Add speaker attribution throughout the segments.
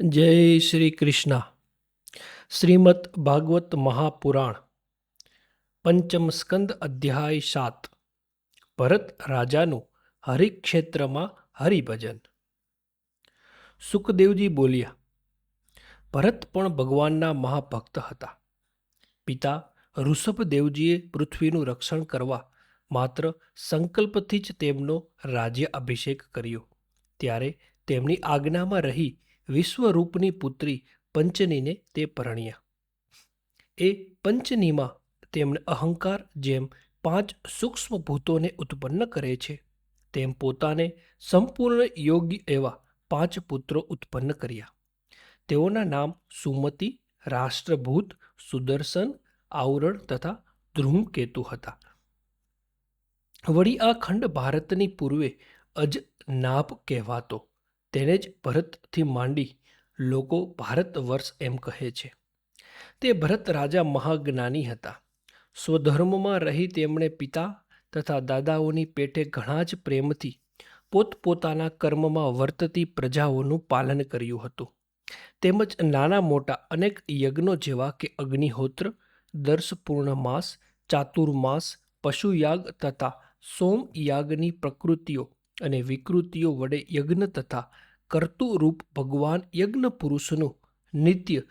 Speaker 1: જય શ્રી કૃષ્ણ. શ્રીમદ ભાગવત મહાપુરાણ, પંચમ સ્કંદ અધ્યાય સાત. ભરત રાજાનું હરિક્ષેત્રમાં હરિભજન. સુખદેવજી બોલ્યા, ભરત પણ ભગવાનના મહાભક્ત હતા. પિતા ઋષભદેવજીએ પૃથ્વીનું રક્ષણ કરવા માત્ર સંકલ્પથી જ તેમનો રાજ્ય અભિષેક કર્યો. ત્યારે તેમની આજ્ઞામાં રહી વિશ્વરૂપની પુત્રી પંચનીને તે પરણ્યા. એ પંચનીમાં તેમણે અહંકાર જેમ પાંચ સૂક્ષ્મ ભૂતોને ઉત્પન્ન કરે છે, તેમ પોતાને સંપૂર્ણ યોગ્ય એવા પાંચ પુત્રો ઉત્પન્ન કર્યા. તેઓના નામ સુમતિ, રાષ્ટ્રભૂત, સુદર્શન, આવરણ તથા ધ્રુમકેતુ હતા. વળી આ ખંડ ભારતની પૂર્વે અજ નાભ કહેવાતો. તેને જ ભરતથી માંડી લોકો ભારત વર્ષ એમ કહે છે. તે ભરત રાજા મહાજ્ઞાની હતા. સ્વધર્મમાં રહી તેમણે પિતા તથા દાદાઓની પેટે ઘણા જ પ્રેમથી પોતપોતાના કર્મમાં વર્તતી પ્રજાઓનું પાલન કર્યું હતું. તેમજ નાના મોટા અનેક યજ્ઞો જેવા કે અગ્નિહોત્ર દર્શ પૂર્ણમાસ ચાતુર્માસ, પશુયાગ તથા સોમયાગની પ્રકૃતિઓ અને વિકૃતિઓ વડે યજ્ઞ તથા કર્તુરૂપ ભગવાન યજ્ઞ પુરુષનું નિત્ય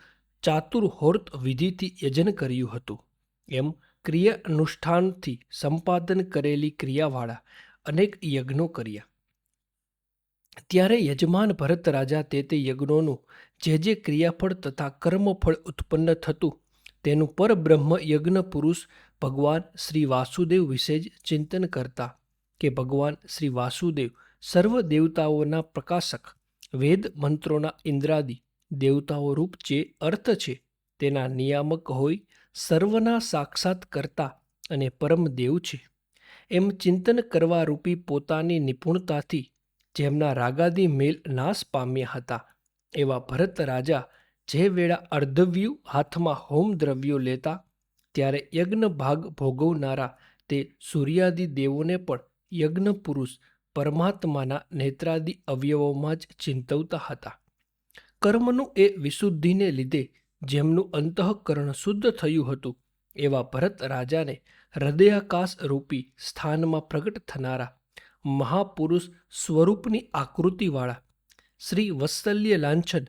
Speaker 1: ચાતુર્હોર્ત વિધિથી યજન કર્યું હતું. એમ ક્રિયાનુષ્ઠાનથી સંપાદન કરેલી ક્રિયાવાળા અનેક યજ્ઞો કર્યા. ત્યારે યજમાન ભરત રાજા તે તે યજ્ઞોનું જે જે ક્રિયાફળ તથા કર્મફળ ઉત્પન્ન થતું તેનું પરબ્રહ્મ યજ્ઞ પુરુષ ભગવાન શ્રી વાસુદેવ વિશે જ ચિંતન કરતા કે ભગવાન શ્રી વાસુદેવ સર્વ દેવતાઓના પ્રકાશક, વેદ મંત્રોના ઇન્દ્રાદિ, દેવતાઓ રૂપ જે અર્થ છે તેના નિયામક હોય, સર્વના સાક્ષાત કરતા અને પરમ દેવ છે. એમ ચિંતન કરવા રૂપી પોતાની નિપુણતાથી જેમના રાગાદી મેલ નાશ પામ્યા હતા, એવા ભરત રાજા જે વેળા અર્ધવ્યુ હાથમાં હોમ દ્રવ્યો લેતા, ત્યારે યજ્ઞ ભાગ ભોગવનારા તે સૂર્યાદિ દેવોને પણ યજ્ઞ પુરુષ પરમાત્માના નેત્રાદિ અવયવોમાં જ ચિંતવતા હતા. કર્મનું એ વિશુદ્ધિને લીધે જેમનું અંતઃકરણ શુદ્ધ થયું હતું, એવા ભરત રાજાને હૃદયાકાશ રૂપી સ્થાનમાં પ્રગટ થનારા મહાપુરુષ સ્વરૂપની આકૃતિવાળા શ્રી વત્સલ્ય લાંછન,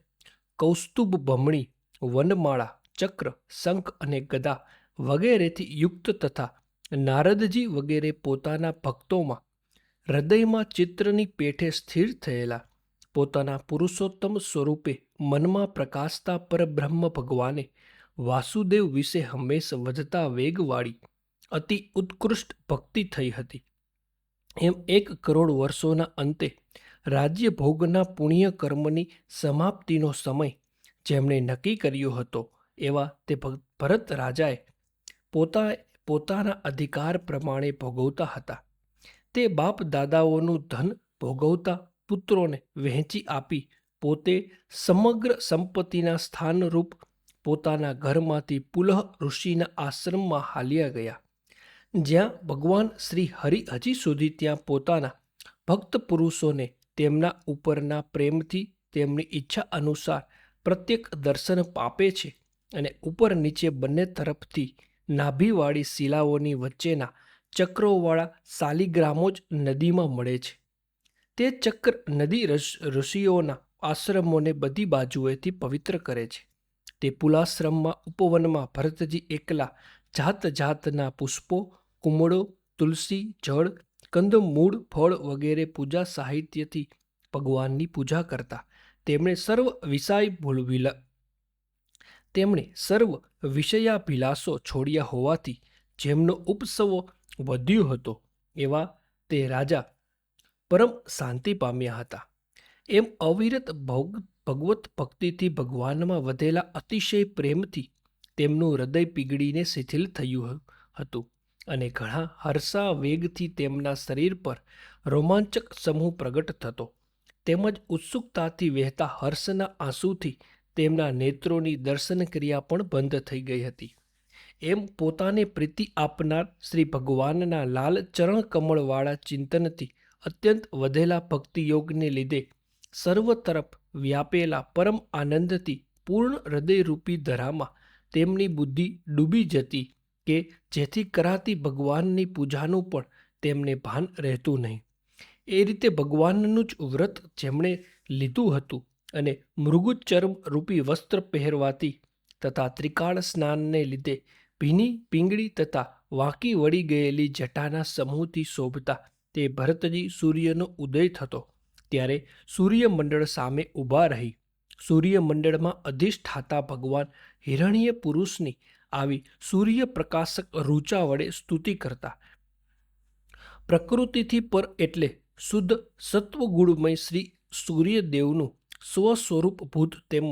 Speaker 1: કૌસ્તુભ બમણી વનમાળા, ચક્ર, શંખ અને ગદા વગેરેથી યુક્ત તથા નારદજી વગેરે પોતાના ભક્તોમાં હૃદયમાં ચિત્રની પેઠે સ્થિર થયેલા. પોતાના પુરુષોત્તમ સ્વરૂપે મનમાં પ્રકાશતા પરબ્રહ્મ ભગવાને વાસુદેવ વિશે હંમેશ વધતા વેગવાળી અતિ ઉત્કૃષ્ટ ભક્તિ થઈ હતી. એમ એક કરોડ વર્ષોના અંતે રાજ્ય ભોગના પુણ્ય કર્મની સમાપ્તિનો સમય જેમણે નક્કી કર્યો હતો એવા તે ભરત રાજાએ પોતા પોતાના અધિકાર પ્રમાણે ભોગવતા હતા. તે બાપ દાદાઓનું ધન ભોગવતા પુત્રોને વહેંચી આપી પોતે સમગ્ર સંપત્તિના સ્થાનરૂપ પોતાના ઘરમાંથી પુલહ ઋષિના આશ્રમમાં હાલ્યા ગયા. જ્યાં ભગવાન શ્રી હરિ હજી સુધી ત્યાં પોતાના ભક્ત પુરુષોને તેમના ઉપરના પ્રેમથી તેમની ઈચ્છા અનુસાર પ્રત્યેક દર્શન પાપે છે અને ઉપર નીચે બંને તરફથી નાભીવાળી શિલાઓની વચ્ચેના ચક્રોવાળા શાલિગ્રામો જ નદીમાં મળે છે. તે ચક્ર નદી ઋષિઓના આશ્રમોને બધી બાજુએથી પવિત્ર કરે છે. તે પુલાશ્રમમાં ઉપવનમાં ભરતજી એકલા જાત જાતના પુષ્પો, કુમળો, તુલસી, જળ કંદમૂળ ફળ વગેરે પૂજા સાહિત્યથી ભગવાનની પૂજા કરતા. તેમણે સર્વ વિષય ભૂલવિલા તેમણે સર્વ વિષયાભિલાષો છોડ્યા હોવાથી જેમનો ઉપસવો વધ્યો હતો, એવા તે રાજા પરમ શાંતિ પામ્યા હતા. એમ અવિરત ભોગ, ભગવત ભક્તિથી ભગવાનમાં વધેલા અતિશય પ્રેમથી તેમનું હૃદય પીગળીને શિથિલ થયું હતું અને ઘણા હર્ષા વેગથી તેમના શરીર પર રોમાંચક સમૂહ પ્રગટ થતો. તેમજ ઉત્સુકતાથી વહેતા હર્ષના આંસુથી તેમના નેત્રોની દર્શન ક્રિયા પણ બંધ થઈ ગઈ હતી. એમ પોતાને પ્રીતિ આપનાર શ્રી ભગવાનના લાલ ચરણ કમળવાળા ચિંતનથી અત્યંત વધેલા ભક્તિયોગને લીધે સર્વ તરફ વ્યાપેલા પરમ આનંદથી પૂર્ણ હૃદયરૂપી ધરામાં તેમની બુદ્ધિ ડૂબી જતી કે જેથી કરાતી ભગવાનની પૂજાનું પણ તેમને ભાન રહેતું નહીં. એ રીતે ભગવાનનું જ વ્રત જેમણે લીધું હતું અને મૃગુચર્મ રૂપી વસ્ત્ર પહેરવાથી તથા ત્રિકાળ સ્નાનને લીધે ભીની પીંગળી તથા વાંકી વળી ગયેલી જટાના સમૂહથી શોભતા તે ભરતજી સૂર્યનો ઉદય થતો. ત્યારે સૂર્યમંડળ સામે ઊભા રહી. સૂર્યમંડળમાં અધિષ્ઠાતા ભગવાન હિરણ્ય પુરુષની આવી સૂર્યપ્રકાશક રૂચા વડે સ્તુતિ કરતા. પ્રકૃતિથી પર એટલે શુદ્ધ સત્વગુણમય શ્રી સૂર્યદેવનું સ્વસ્વરૂપભૂત તેમ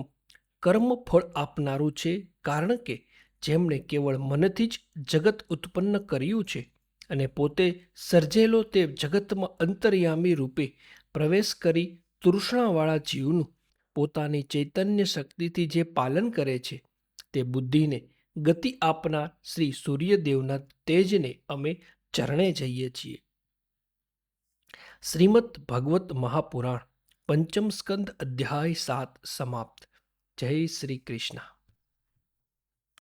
Speaker 1: કર્મ ફળ આપનારું છે, કારણ કે જેમણે કેવળ મનથી જ જગત ઉત્પન્ન કર્યું છે અને પોતે સર્જેલો તે જગતમાં અંતર્યામી રૂપે પ્રવેશ કરી તૃષ્ણાવાળા જીવનું પોતાની ચૈતન્ય શક્તિથી જે પાલન કરે છે તે બુદ્ધિને ગતિ આપનાર શ્રી સૂર્યદેવના તેજને અમે ચરણે જઈએ છીએ. શ્રીમદ ભગવત મહાપુરાણ પંચમ સ્કંદ અધ્યાય સાત સમાપ્ત. જય શ્રી કૃષ્ણ.